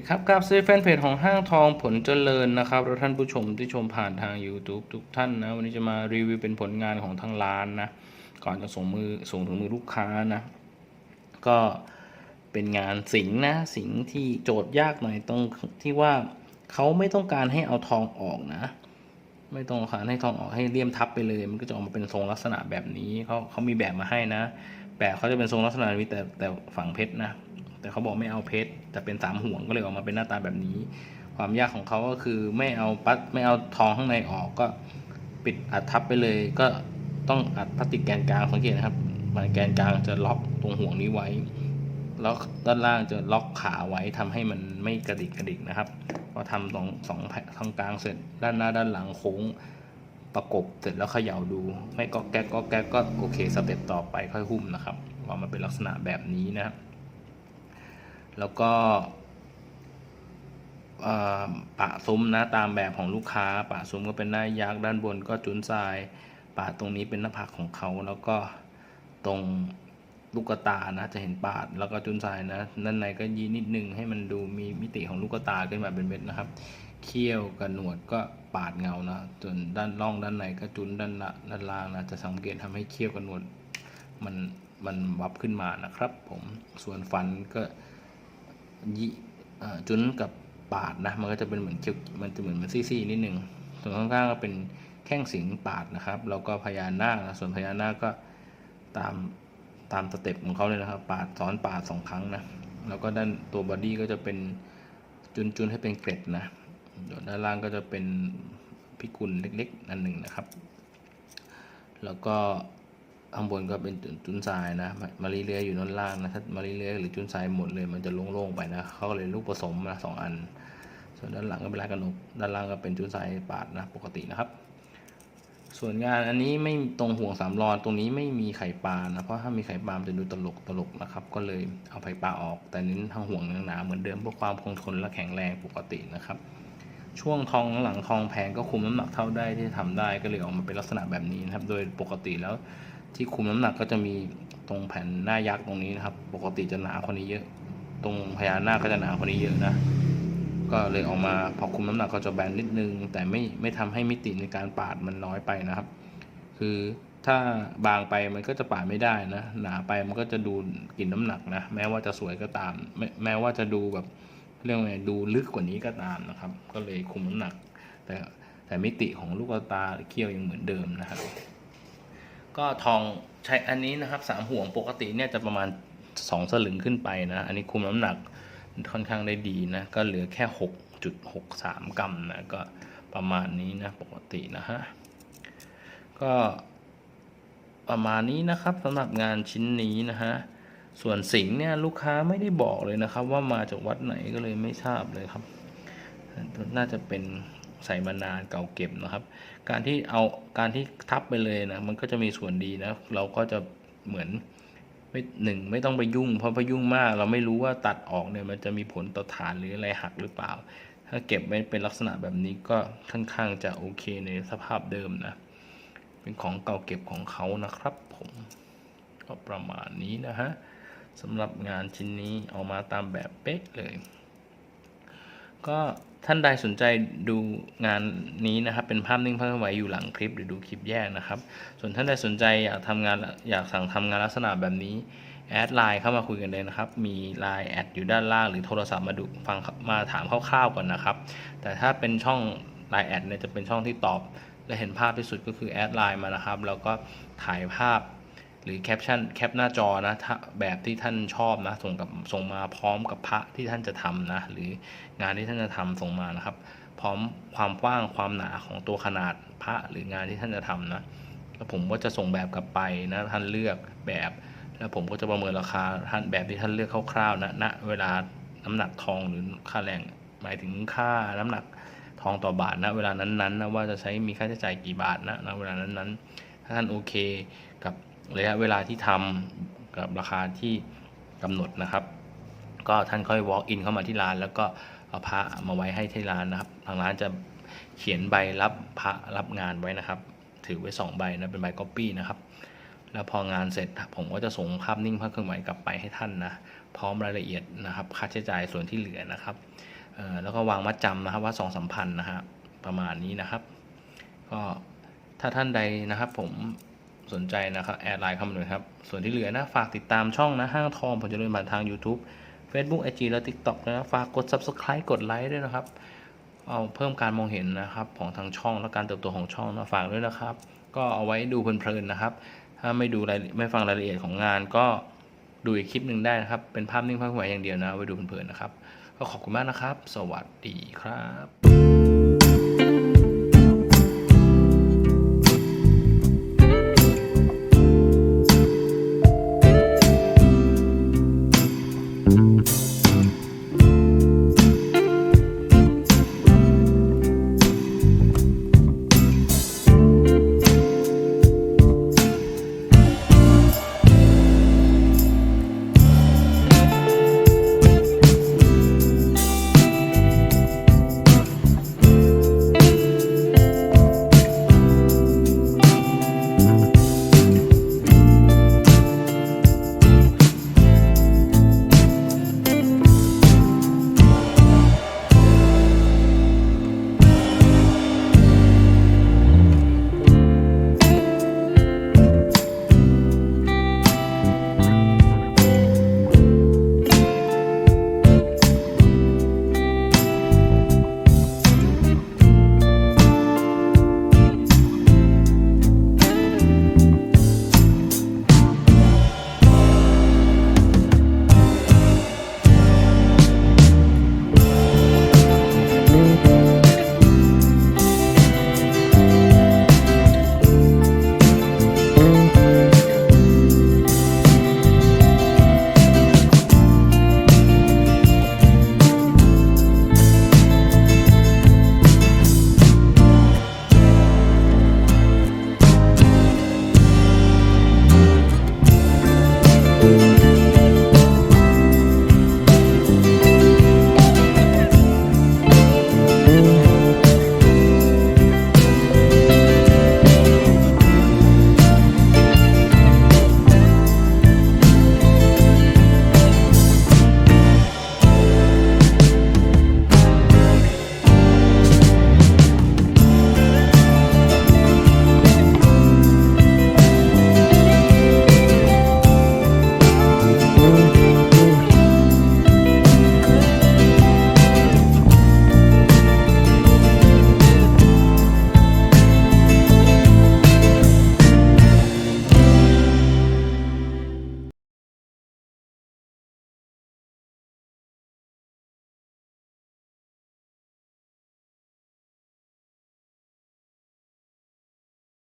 ดีครับกราบซื้อแฟนเพจของห้างทองผลเจริญนะครับแล้วท่านผู้ชมที่ชมผ่านทาง YouTube ทุกท่านนะวันนี้จะมารีวิวเป็นผลงานของทางร้านนะก่อนจะส่งมือส่งถึงมือลูกค้านะก็เป็นงานสิงนะสิงที่โจทย์ยากหน่อยตรงที่ว่าเขาไม่ต้องการให้เอาทองออกนะ ไม่ต้องการให้ทองออกให้เลี่ยมทับไปเลย มันก็จะออกมาเป็นทรงลักษณะแบบนี้เขาเขามีแบบมาให้นะ แบบเขาจะเป็นทรงลักษณะนี้แต่แต่ฝั่งเพชรนะ แต่เขาบอกไม่เอาเพชรแต่เป็นสามห่วงก็เลยออกมาเป็นหน้าตาแบบนี้ ความยากของเขาก็คือไม่เอาปัดไม่เอาทองข้างในออกก็ปิดอัดทับไปเลย ก็ต้องอัดพลาสติกแกนกลางสังเกตนะครับมันแกนกลางจะล็อกตรงห่วงนี้ไว้ แล้วด้านล่างจะล็อกขาไว้ทำให้มันไม่กระดิกกระดิกนะครับพอทำสองสองแผ่นทางกลางเสร็จด้านหน้าด้านหลังโค้งประกบเสร็จแล้วเขย่าดู ไม่ก็แก๊กก็แก๊กก็โอเคสเต็ปต่อไปค่อยหุ้มนะครับว่ามันเป็นลักษณะแบบนี้นะครับ แล้วก็เอ่อปะซุ้มนะตามแบบของลูกค้าปะซุ้มก็เป็นหน้ายักษ์ด้านบนก็จุนทรายปะตรงนี้เป็นหน้าผากของเขา แล้วก็ตรงลูกตานะจะเห็นปาดแล้วก็จุนทรายนะด้านในก็ยีนิดนึงให้มันดูมีมิติของลูกตาขึ้นมาเป็นเม็ดนะครับเขี้ยวกับหนวดก็ปาดเงานะจนด้านล่องด้านในก็จุนด้านละด้านล่างนะจะสังเกตทำให้เขี้ยวกับหนวดมันมันวับขึ้นมานะครับ ผมส่วนฟันก็ จุนกับปาดนะ มันก็จะเป็นเหมือนเขียวมันจะเหมือนมันซี่ๆนิดนึง ส่วนข้างๆก็เป็นแข้งสิงปาดนะครับ แล้วก็พญานาคนะส่วนพญานาคก็ตามตามสเต็ปของเขาเลยนะครับ ปาดซ้อนปาดสองครั้งนะ แล้วก็ด้านตัวบอดี้ก็จะเป็นจุนจุนๆให้เป็นเกร็ดนะด้านล่างก็จะเป็นพิกุลเล็กๆอันหนึ่งนะครับ แล้วก็ ข้างบนก็เป็นจุนทรายนะ มามารีเลียอยู่ด้านล่างนะถ้ามารีเลียหรือจุนทรายหมดเลยมันจะโล่งๆไปนะเขาก็เลยลูกผสมนะสองอัน ส่วนด้านหลังก็เป็นลายกระหนกด้านล่างก็เป็นจุนทรายปาดนะปกตินะครับ ส่วนงานอันนี้ไม่ตรงห่วงสามรอนตรงนี้ไม่มีไข่ปลานะเพราะถ้ามีไข่ปลามันจะดูตลกตลกนะครับ ก็เลยเอาไข่ปลาออก แต่เน้นทางห่วงหนาๆเหมือนเดิมเพื่อความคงทนและแข็งแรงปกตินะครับช่วงทองหลังทองแพงก็คุมน้ำหนักเท่าได้ที่ทำได้ก็เลยออกมาเป็นลักษณะแบบนี้นะครับ โดยปกติแล้ว ที่คุมน้ำหนักก็จะมีตรงแผ่นหน้ายักษ์ตรงนี้นะครับ ปกติจะหนาคนนี้เยอะ ตรงพญานาคก็จะหนาคนนี้เยอะนะ ก็เลยออกมาพอคุมน้ำหนักก็จะแบนนิดนึง แต่ไม่ไม่ทำให้มิติในการปาดมันน้อยไปนะครับ คือถ้าบางไปมันก็จะปาดไม่ได้นะ หนาไปมันก็จะดูกลิ่นน้ำหนักนะ แม้ว่าจะสวยก็ตาม แม้แม้ว่าจะดูแบบเรื่องไงดูลึกกว่านี้ก็ตามนะครับ ก็เลยคุมน้ำหนัก แต่แต่มิติของลูกตาเขี้ยวยังเหมือนเดิมนะครับ ก็ทองใช้อันนี้นะครับสามห่วงปกติเนี่ยจะประมาณสองสลึงขึ้นไปนะ อันนี้คุมน้ำหนักค่อนข้างได้ดีนะ ก็เหลือแค่หกจุดหกสามกรัมนะก็ประมาณนี้นะปกตินะฮะก็ประมาณนี้นะครับสำหรับงานชิ้นนี้นะฮะส่วนสิงเนี่ยลูกค้าไม่ได้บอกเลยนะครับ ว่ามาจากวัดไหนก็เลยไม่ทราบเลยครับ น่าจะเป็น ใส่มานานเก่าเก็บนะครับ การที่เอาการที่ทับไปเลยนะมันก็จะมีส่วนดีนะเราก็จะเหมือนไม่หนึ่งไม่ต้องไปยุ่ง เพราะไปยุ่งมาก เราไม่รู้ว่าตัดออกเนี่ยมันจะมีผลต่อฐานหรืออะไรหักหรือเปล่า ถ้าเก็บไว้เป็นลักษณะแบบนี้ก็ค่อนข้างจะโอเคในสภาพเดิมนะ เป็นของเก่าเก็บของเขานะครับ ผมก็ประมาณนี้นะฮะสำหรับงานชิ้นนี้ออกมาตามแบบเป๊ะเลย ก็ ท่านใดสนใจดูงานนี้นะครับ เป็นภาพนิ่งภาพเคลื่อนไหวอยู่หลังคลิปหรือดูคลิปแยกนะครับ ส่วนท่านใดสนใจอยากทำงานอยากสั่งทำงานลักษณะแบบนี้แอดไลน์เข้ามาคุยกันเลยนะครับ มีไลน์แอดอยู่ด้านล่างหรือโทรศัพท์มาดูฟังมาถามคร่าวๆก่อนนะครับ แต่ถ้าเป็นช่องไลน์แอดเนี่ยจะเป็นช่องที่ตอบและเห็นภาพที่สุดก็คือแอดไลน์มานะครับ แล้วก็ถ่ายภาพ หรือแคปชั่นแคปหน้าจอนะแบบที่ท่านชอบนะส่งกับส่งมาพร้อมกับพระที่ท่านจะทำนะหรืองานที่ท่านจะทำส่งมานะครับ พร้อมความกว้างความหนาของตัวขนาดพระหรืองานที่ท่านจะทำนะแล้วผมก็จะส่งแบบกลับไปนะท่านเลือกแบบ แล้วผมก็จะประเมินราคาท่านแบบที่ท่านเลือกคร่าวๆนะณเวลาน้ำหนักทองหรือค่าแรงหมายถึงค่าน้ำหนักทองต่อบาทนะเวลานั้นๆนะว่าจะใช้มีค่าใช้จ่ายกี่บาทนะณเวลานั้นๆถ้าท่านโอเคกับ ระยะเวลาที่ทำกับราคาที่กำหนดนะครับ ก็ท่านค่อย walk in เข้ามาที่ร้าน แล้วก็เอาพระมาไว้ให้ที่ร้านนะครับ ทางร้านจะเขียนใบรับพระรับงานไว้นะครับ ถือไว้สองใบนะเป็นใบก๊อปปี้นะครับ แล้วพองานเสร็จผมก็จะส่งภาพนิ่งภาพเคลื่อนไหวกลับไปให้ท่านนะพร้อมรายละเอียดนะครับ ค่าใช้จ่ายส่วนที่เหลือนะครับแล้วก็วางมัดจำนะครับว่าสองสามพันนะฮะประมาณนี้นะครับ ก็ถ้าท่านใดนะครับผม สนใจนะครับแอดไลน์เข้ามาเลยครับ ส่วนที่เหลือนะฝากติดตามช่องนะห้างทองผมจะเดินผ่านทาง YouTube Facebook IG และ TikTok นะฝากกด Subscribe กดไลค์ด้วยนะครับ เอาเพิ่มการมองเห็นนะครับของทางช่องและการเติบโตของช่องนะฝากด้วยนะครับ ก็เอาไว้ดูเพลินๆนะครับ ถ้าไม่ดูรายไม่ฟังรายละเอียดของงานก็ดูอีกคลิปหนึ่งได้นะครับ เป็นภาพนิ่งภาพไหวอย่างเดียวนะไว้ดูเพลินๆนะครับ ก็ขอบคุณมากนะครับ สวัสดีครับ